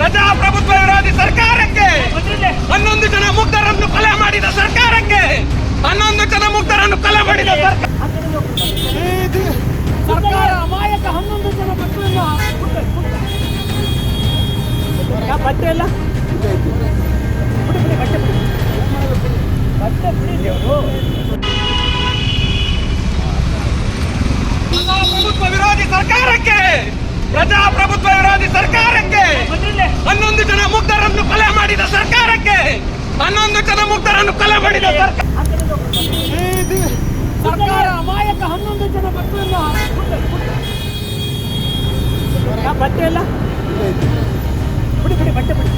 ಪ್ರಜಾಪ್ರಭುತ್ವ ವಿರೋಧಿ ಸರ್ಕಾರಕ್ಕೆ ಹನ್ನೊಂದು ಜನ ಮುಗ್ಧರನ್ನು ಕೊಲೆ ಮಾಡಿದ ಸರ್ಕಾರಕ್ಕೆ ಹನ್ನೊಂದು ಜನ ಮುಗ್ಧರನ್ನು ಕೊಲೆ ಮಾಡಿದ ಸರ್ಕಾರ ಅಮಾಯಕ ಹನ್ನೊಂದು ಜನ ಮಕ್ಕಳನ್ನ ಬಟ್ಟೆ ಪ್ರಜಾಪ್ರಭುತ್ವ ವಿರೋಧಿ ಸರ್ಕಾರಕ್ಕೆ ಪ್ರಜಾಪ್ರಭುತ್ವ ವಿರೋಧಿ ಸರ್ಕಾರಕ್ಕೆ ಮಾಡಿದ ಸರ್ಕಾರ. ಅಮಾಯಕ ಹನ್ನೊಂದು ಜನ ಮಕ್ಕಳನ್ನ ಬಟ್ಟೆ ಎಲ್ಲ ಬಿಡಿ ಬಿಡಿ ಬಟ್ಟೆ ಬಿಡಿ.